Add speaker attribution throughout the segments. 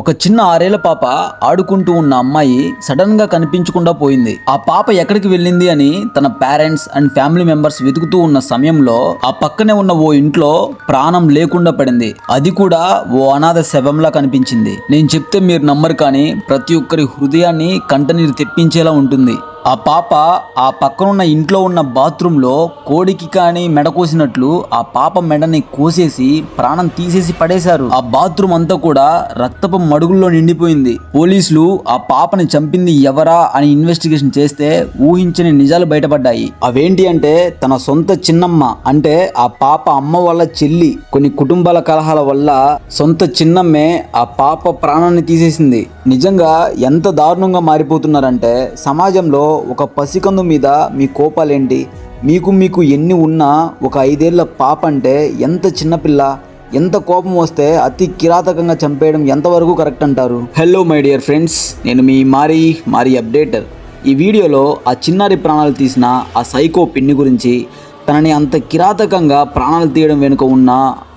Speaker 1: ఒక చిన్న ఆరేళ్ళ పాప ఆడుకుంటూ ఉన్న అమ్మాయి సడన్గా కనిపించకుండా పోయింది. ఆ పాప ఎక్కడికి వెళ్ళింది అని తన పేరెంట్స్ అండ్ ఫ్యామిలీ మెంబర్స్ వెతుకుతూ ఉన్న సమయంలో ఆ పక్కనే ఉన్న ఓ ఇంట్లో ప్రాణం లేకుండా పడింది. అది కూడా ఓ అనాథ శవంలా కనిపించింది. నేను చెప్తే మీరు నమ్మరు కానీ ప్రతి ఒక్కరి హృదయాన్ని కంటనీరు తెప్పించేలా ఉంటుంది. ఆ పాప ఆ పక్కనున్న ఇంట్లో ఉన్న బాత్రూంలో కోడికి కానీ మెడ కోసినట్లు ఆ పాప మెడని కోసేసి ప్రాణం తీసేసి పడేశారు. ఆ బాత్రూమ్ అంతా కూడా రక్తపు మడుగుల్లో నిండిపోయింది. పోలీసులు ఆ పాపని చంపింది ఎవరా అని ఇన్వెస్టిగేషన్ చేస్తే ఊహించని నిజాలు బయటపడ్డాయి. అవేంటి అంటే తన సొంత చిన్నమ్మ అంటే ఆ పాప అమ్మ వాళ్ళ చెల్లి కొన్ని కుటుంబాల కలహాల వల్ల సొంత చిన్నమ్మే ఆ పాప ప్రాణాన్ని తీసేసింది. నిజంగా ఎంత దారుణంగా మారిపోతున్నారంటే సమాజంలో ఒక పసికందు మీద మీ కోపాలేంటి? మీకు మీకు ఎన్ని ఉన్నా ఒక ఐదేళ్ళ పాప అంటే ఎంత చిన్నపిల్ల ఎంత కోపం వస్తే అతి కిరాతకంగా చంపేయడం ఎంతవరకు కరెక్ట్ అంటారు? హలో మై డియర్ ఫ్రెండ్స్ నేను మీ మారి మారి అప్డేటర్. ఈ వీడియోలో ఆ చిన్నారి ప్రాణాలు తీసిన ఆ సైకో పిన్ని గురించి తనని అంత కిరాతకంగా ప్రాణాలు తీయడం వెనుక ఉన్న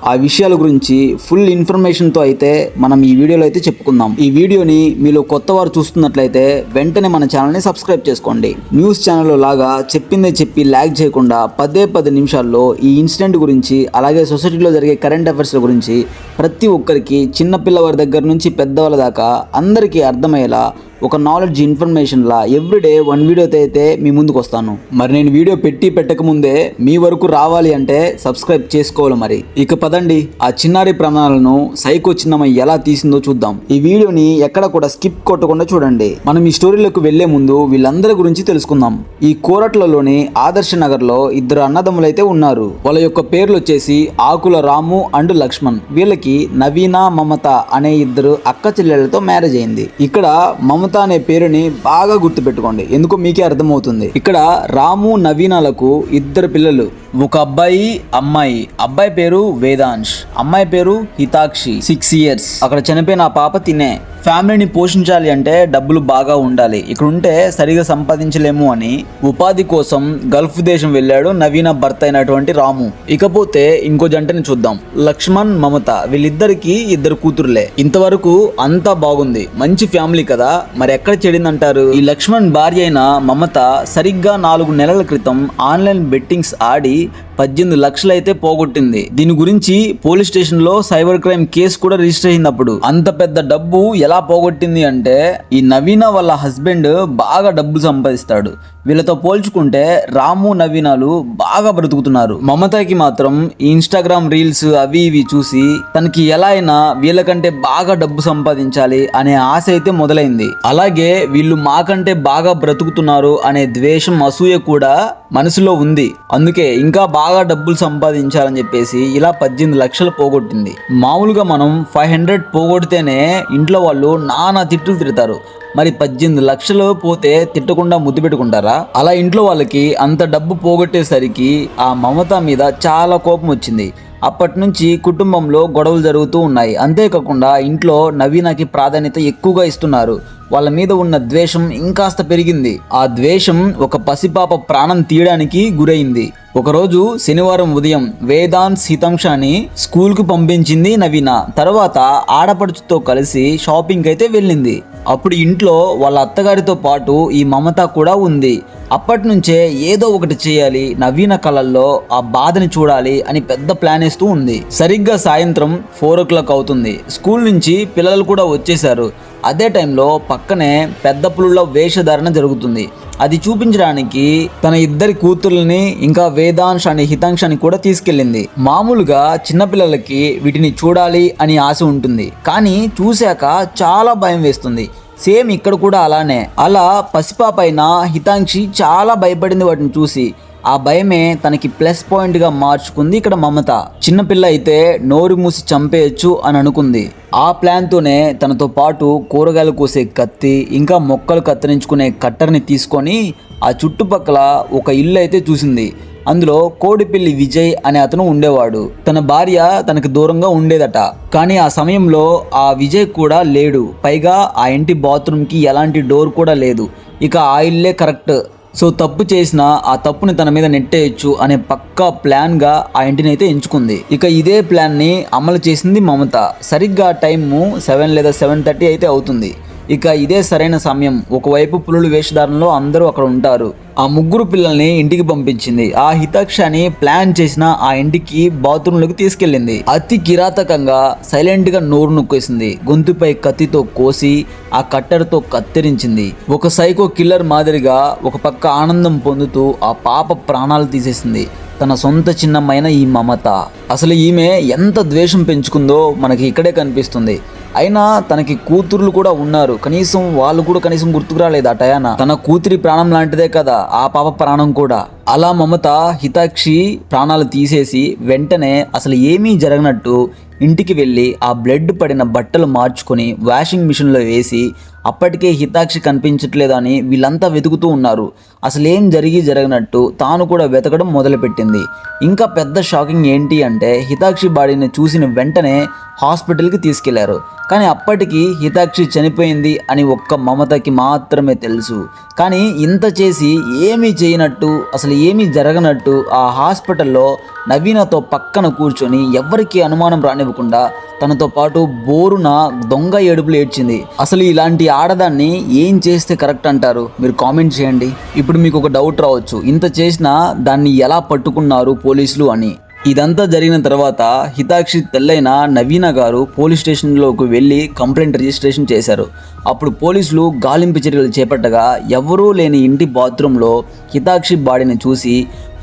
Speaker 1: ఆ విషయాల గురించి ఫుల్ ఇన్ఫర్మేషన్తో అయితే మనం ఈ వీడియోలో అయితే చెప్పుకుందాం. ఈ వీడియోని మీలో కొత్త వారు చూస్తున్నట్లయితే వెంటనే మన ఛానల్ని సబ్స్క్రైబ్ చేసుకోండి. న్యూస్ ఛానల్లో లాగా చెప్పిందే చెప్పి ల్యాగ్ చేయకుండా పదే పది నిమిషాల్లో ఈ ఇన్సిడెంట్ గురించి అలాగే సొసైటీలో జరిగే కరెంట్ అఫైర్స్ల గురించి ప్రతి ఒక్కరికి చిన్న పిల్లవారి దగ్గర నుంచి పెద్దవాళ్ళ దాకా అందరికీ అర్థమయ్యేలా ఒక నాలెడ్జ్ ఇన్ఫర్మేషన్ లా ఎవ్రీడే వన్ వీడియోతో అయితే మీ ముందుకు వస్తాను. మరి నేను వీడియో పెట్టి పెట్టక ముందే మీ వరకు రావాలి అంటే సబ్స్క్రైబ్ చేసుకోవాలి మరి. ఇక పదండి ఆ చిన్నారి ప్రాణాలను సైకో చిన్నమ్మ ఎలా తీసిందో చూద్దాం. ఈ వీడియోని ఎక్కడ కూడా స్కిప్ కొట్టకుండా చూడండి. మనం ఈ స్టోరీలోకి వెళ్ళే ముందు వీళ్ళందరి గురించి తెలుసుకుందాం. ఈ కోరట్లలోని ఆదర్శ నగర్లో ఇద్దరు అన్నదమ్ములు అయితే ఉన్నారు. వాళ్ళ యొక్క పేర్లు వచ్చేసి ఆకుల రాము అండ్ లక్ష్మణ్. వీళ్ళకి నవీన మమత అనే ఇద్దరు అక్క చెల్లెళ్ళతో మ్యారేజ్ అయింది. ఇక్కడ మమత అనే పేరుని బాగా గుర్తుపెట్టుకోండి. ఎందుకో మీకే అర్థమవుతుంది. ఇక్కడ రాము నవీనాలకు ఇద్దరు పిల్లలు. ఒక అబ్బాయి అమ్మాయి. అబ్బాయి పేరు వేదాంశ్. అమ్మాయి పేరు హితాక్షి. Six years. అక్కడ చనిపోయిన ఆ పాప తినే. ఫ్యామిలీని పోషించాలి అంటే డబ్బులు బాగా ఉండాలి. ఇక్కడ ఉంటే సరిగా సంపాదించలేము అని ఉపాధి కోసం గల్ఫ్ దేశం వెళ్ళాడు నవీన భర్త అయినటువంటి రాము. ఇకపోతే ఇంకో జంటని చూద్దాం. లక్ష్మణ్ మమత వీళ్ళిద్దరికి ఇద్దరు కూతురులే. ఇంతవరకు అంతా బాగుంది. మంచి ఫ్యామిలీ కదా. మరి ఎక్కడ చెడిందంటారు? ఈ లక్ష్మణ్ భార్య అయిన మమత సరిగ్గా నాలుగు నెలల క్రితం ఆన్లైన్ బెట్టింగ్స్ ఆడి పద్దెనిమిది లక్షలు అయితే పోగొట్టింది. దీని గురించి పోలీస్ స్టేషన్లో సైబర్ క్రైమ్ కేసు కూడా రిజిస్టర్ అయింది అప్పుడు అంత పెద్ద డబ్బు ఎలా పోగొట్టింది అంటే ఈ నవీన వాళ్ళ హస్బెండ్ బాగా డబ్బు సంపాదిస్తాడు. వీళ్ళతో పోల్చుకుంటే రాము నవీనాలు బాగా బ్రతుకుతున్నారు. మమతకి మాత్రం ఈ ఇన్స్టాగ్రామ్ రీల్స్ అవి ఇవి చూసి తనకి ఎలా అయినా వీళ్ళకంటే బాగా డబ్బు సంపాదించాలి అనే ఆశ అయితే మొదలైంది. అలాగే వీళ్ళు మాకంటే బాగా బ్రతుకుతున్నారు అనే ద్వేషం అసూయ కూడా మనసులో ఉంది. అందుకే ఇంకా బాగా డబ్బులు సంపాదించాలని చెప్పేసి ఇలా పద్దెనిమిది లక్షలు పోగొట్టింది. మామూలుగా మనం ఫైవ్ హండ్రెడ్ పోగొడితేనే ఇంట్లో వాళ్ళు నానా తిట్టులు తిడతారు. మరి పద్దెనిమిది లక్షలు పోతే తిట్టకుండా ముద్దు పెట్టుకుంటారా? అలా ఇంట్లో వాళ్ళకి అంత డబ్బు పోగొట్టేసరికి ఆ మమత మీద చాలా కోపం వచ్చింది. అప్పటి నుంచి కుటుంబంలో గొడవలు జరుగుతూ ఉన్నాయి. అంతేకాకుండా ఇంట్లో నవీనకి ప్రాధాన్యత ఎక్కువగా ఇస్తున్నారు. వాళ్ళ మీద ఉన్న ద్వేషం ఇంకాస్త పెరిగింది. ఆ ద్వేషం ఒక పసిపాప ప్రాణం తీయడానికి గురైంది. ఒకరోజు శనివారం ఉదయం వేదాంత్ హితంషాని స్కూల్కు పంపించింది నవీన. తర్వాత ఆడపడుచుతో కలిసి షాపింగ్ అయితే వెళ్ళింది. అప్పుడు ఇంట్లో వాళ్ళ అత్తగారితో పాటు ఈ మమత కూడా ఉంది. అప్పటి నుంచే ఏదో ఒకటి చేయాలి నవీన కళల్లో ఆ బాధని చూడాలి అని పెద్ద ప్లాన్ వేస్తూ ఉంది. సరిగ్గా సాయంత్రం ఫోర్ ఓ క్లాక్ అవుతుంది. స్కూల్ నుంచి పిల్లలు కూడా వచ్చేశారు. అదే టైంలో పక్కనే పెద్ద పులుల వేషధారణ జరుగుతుంది. అది చూపించడానికి తన ఇద్దరి కూతుర్లని ఇంకా వేదాంశ్ హితాంక్ష అని కూడా తీసుకెళ్ళింది. మామూలుగా చిన్నపిల్లలకి వీటిని చూడాలి అని ఆశ ఉంటుంది. కానీ చూశాక చాలా భయం వేస్తుంది. సేమ్ ఇక్కడ కూడా అలానే. అలా పసిపాప అయిన హితాంక్షి చాలా భయపడింది వాటిని చూసి. ఆ భయమే తనకి ప్లస్ పాయింట్గా మార్చుకుంది ఇక్కడ మమత. చిన్నపిల్ల అయితే నోరు మూసి చంపేయచ్చు అని అనుకుంది. ఆ ప్లాన్తోనే తనతో పాటు కూరగాయలు కోసే కత్తి ఇంకా మొక్కలు కత్తిరించుకునే కట్టర్ని తీసుకొని ఆ చుట్టుపక్కల ఒక ఇల్లు అయితే చూసింది. అందులో కోడిపిల్లి విజయ్ అనే అతను ఉండేవాడు. తన భార్య తనకు దూరంగా ఉండేదట. కానీ ఆ సమయంలో ఆ విజయ్ కూడా లేడు. పైగా ఆ ఇంటి బాత్రూమ్కి ఎలాంటి డోర్ కూడా లేదు. ఇక ఆ ఇల్లే కరెక్ట్ సో తప్పు చేసిన ఆ తప్పుని తన మీద నెట్టేయచ్చు అనే పక్కా ప్లాన్గా ఆ ఇంటిని అయితే ఎంచుకుంది. ఇక ఇదే ప్లాన్ని అమలు చేసింది మమత. సరిగ్గా టైము సెవెన్ లేదా సెవెన్ థర్టీ అయితే అవుతుంది. ఇక ఇదే సరైన సమయం. ఒకవైపు పులులు వేషధారణలో అందరూ అక్కడ ఉంటారు. ఆ ముగ్గురు పిల్లల్ని ఇంటికి పంపించింది. ఆ హితాక్షని ప్లాన్ చేసిన ఆ ఇంటికి బాత్రూంలోకి తీసుకెళ్ళింది. అతి కిరాతకంగా సైలెంట్గా నోరు నొక్కేసింది. గొంతుపై కత్తితో కోసి ఆ కట్టర్తో కత్తిరించింది. ఒక సైకో కిల్లర్ మాదిరిగా ఒక పక్క ఆనందం పొందుతూ ఆ పాప ప్రాణాలు తీసేసింది. తన సొంత చిన్నమ్మైన ఈ మమత. అసలు ఈమె ఎంత ద్వేషం పెంచుకుందో మనకి ఇక్కడే కనిపిస్తుంది. అయినా తనకి కూతుర్లు కూడా ఉన్నారు. కనీసం వాళ్ళు కూడా కనీసం గుర్తుకు రాలేదు ఆ టయాన. తన కూతురి ప్రాణం లాంటిదే కదా ఆ పాప ప్రాణం కూడా. అలా మమత హితాక్షి ప్రాణాలు తీసేసి వెంటనే అసలు ఏమీ జరగనట్టు ఇంటికి వెళ్ళి ఆ బ్లడ్ పడిన బట్టలు మార్చుకొని వాషింగ్ మిషన్లో వేసి అప్పటికే హితాక్షి కనిపించట్లేదు అని వీళ్ళంతా వెతుకుతూ ఉన్నారు. అసలేం జరిగి జరగనట్టు తాను కూడా వెతకడం మొదలుపెట్టింది. ఇంకా పెద్ద షాకింగ్ ఏంటి అంటే హితాక్షి బాడీని చూసిన వెంటనే హాస్పిటల్కి తీసుకెళ్ళారు. కానీ అప్పటికి హితాక్షి చనిపోయింది అని ఒక్క మమతకి మాత్రమే తెలుసు. కానీ ఇంత చేసి ఏమీ చేయనట్టు అసలు ఏమీ జరగనట్టు ఆ హాస్పిటల్లో నవీనతో పక్కన కూర్చొని ఎవరికి అనుమానం రానివ్వకుండా తనతో పాటు బోరున దొంగ ఏడుపులు ఏడ్చింది. అసలు ఇలాంటి ఆడదాన్ని ఏం చేస్తే కరెక్ట్ అంటారు? మీరు కామెంట్ చేయండి. ఇప్పుడు మీకు ఒక డౌట్ రావచ్చు. ఇంత చేసినా దాన్ని ఎలా పట్టుకున్నారు పోలీసులు అని. ఇదంతా జరిగిన తర్వాత హితాక్షి తెల్లైన నవీన గారు పోలీస్ స్టేషన్లోకి వెళ్ళి కంప్లైంట్ రిజిస్ట్రేషన్ చేశారు. అప్పుడు పోలీసులు గాలింపు చర్యలు చేపట్టగా ఎవరూ లేని ఇంటి బాత్రూంలో హితాక్షి బాడీని చూసి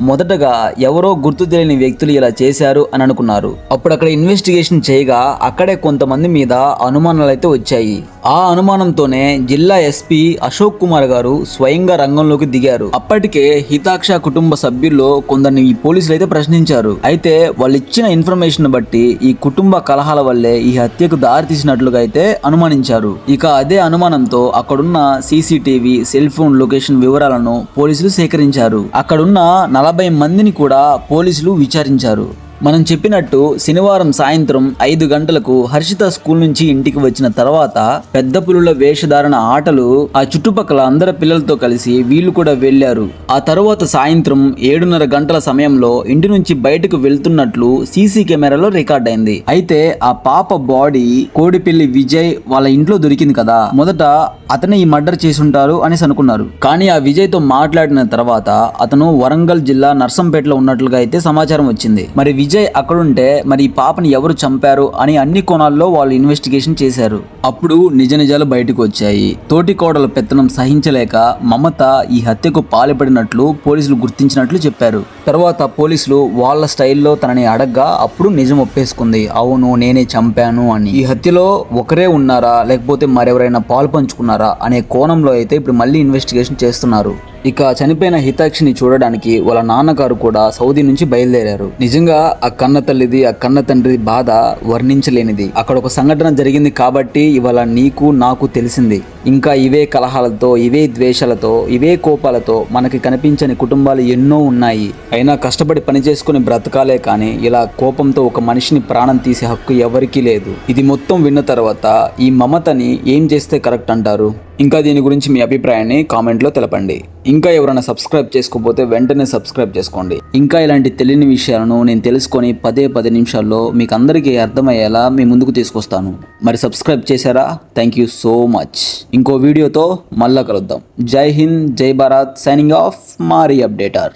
Speaker 1: మొదటగా ఎవరో గుర్తు తెలియని వ్యక్తులు ఇలా చేశారు అని అనుకున్నారు. అప్పుడు అక్కడ ఇన్వెస్టిగేషన్ చేయగా అక్కడే కొంతమంది మీద అనుమానాలు అయితే వచ్చాయి. ఆ అనుమానంతోనే జిల్లా ఎస్పీ అశోక్ కుమార్ గారు స్వయంగా రంగంలోకి దిగారు. అప్పటికే హితాక్ష కుటుంబ సభ్యుల్లో కొందరిని ఈ పోలీసులు అయితే ప్రశ్నించారు. అయితే వాళ్ళు ఇచ్చిన ఇన్ఫర్మేషన్ బట్టి ఈ కుటుంబ కలహాల వల్లే ఈ హత్యకు దారి తీసినట్లుగా అయితే అనుమానించారు. ఇక అదే అనుమానంతో అక్కడున్న సీసీటీవీ సెల్ ఫోన్ లొకేషన్ వివరాలను పోలీసులు సేకరించారు. అక్కడున్న నలభై యాభై మందిని కూడా పోలీసులు విచారించారు. మనం చెప్పినట్టు శనివారం సాయంత్రం ఐదు గంటలకు హర్షిత స్కూల్ నుంచి ఇంటికి వచ్చిన తర్వాత పెద్ద పులుల వేషధారణ ఆటలు ఆ చుట్టుపక్కల అందరి పిల్లలతో కలిసి వీళ్ళు కూడా వెళ్ళారు. ఆ తరువాత సాయంత్రం ఏడున్నర గంటల సమయంలో ఇంటి నుంచి బయటకు వెళ్తున్నట్లు సీసీ కెమెరాలో రికార్డ్ అయింది. అయితే ఆ పాప బాడీ కోడిపిల్లి విజయ్ వాళ్ళ ఇంట్లో దొరికింది కదా. మొదట అతనే ఈ మర్డర్ చేసుంటారు అనేసి అనుకున్నారు. కానీ ఆ విజయ్తో మాట్లాడిన తర్వాత అతను వరంగల్ జిల్లా నర్సంపేటలో ఉన్నట్లుగా అయితే సమాచారం వచ్చింది. మరి విజయ్ విజయ్ అక్కడుంటే మరి ఈ పాపని ఎవరు చంపారు అని అన్ని కోణాల్లో వాళ్ళు ఇన్వెస్టిగేషన్ చేశారు. అప్పుడు నిజ నిజాలు బయటకు వచ్చాయి. తోటి కోడల పెత్తనం సహించలేక మమత ఈ హత్యకు పాల్పడినట్లు పోలీసులు గుర్తించినట్లు చెప్పారు. తర్వాత పోలీసులు వాళ్ళ స్టైల్లో తనని అడగ్గా అప్పుడు నిజం ఒప్పేసుకుంది. అవును నేనే చంపాను అని. ఈ హత్యలో ఒకరే ఉన్నారా లేకపోతే మరెవరైనా పాలు పంచుకున్నారా అనే కోణంలో అయితే ఇప్పుడు మళ్ళీ ఇన్వెస్టిగేషన్ చేస్తున్నారు. ఇక చనిపోయిన హితాక్షిని చూడడానికి వాళ్ళ నాన్నగారు కూడా సౌదీ నుంచి బయలుదేరారు. నిజంగా ఆ కన్న తల్లిది ఆ కన్న తండ్రి బాధ వర్ణించలేనిది. అక్కడ ఒక సంఘటన జరిగింది కాబట్టి ఇవాళ నీకు నాకు తెలిసింది. ఇంకా ఇవే కలహాలతో ఇవే ద్వేషాలతో ఇవే కోపాలతో మనకి కనిపించని కుటుంబాలు ఎన్నో ఉన్నాయి. అయినా కష్టపడి పని చేసుకుని బ్రతకాలే కానీ ఇలా కోపంతో ఒక మనిషిని ప్రాణం తీసే హక్కు ఎవరికీ లేదు. ఇది మొత్తం విన్న తర్వాత ఈ మమతని ఏం చేస్తే కరెక్ట్ అంటారు? ఇంకా దీని గురించి మీ అభిప్రాయాన్ని కామెంట్లో తెలపండి. ఇంకా ఎవరైనా సబ్స్క్రైబ్ చేసుకోకపోతే వెంటనే సబ్స్క్రైబ్ చేసుకోండి. ఇంకా ఇలాంటి తెలియని విషయాలను నేను తెలుసుకొని పదే పది నిమిషాల్లో మీకు అందరికీ అర్థమయ్యేలా మీ ముందుకు తీసుకొస్తాను. మరి సబ్స్క్రైబ్ చేశారా? Thank you so much. ఇంకో వీడియోతో మళ్ళా కలుద్దాం. జై హింద్ జై Bharat signing off Mari updater.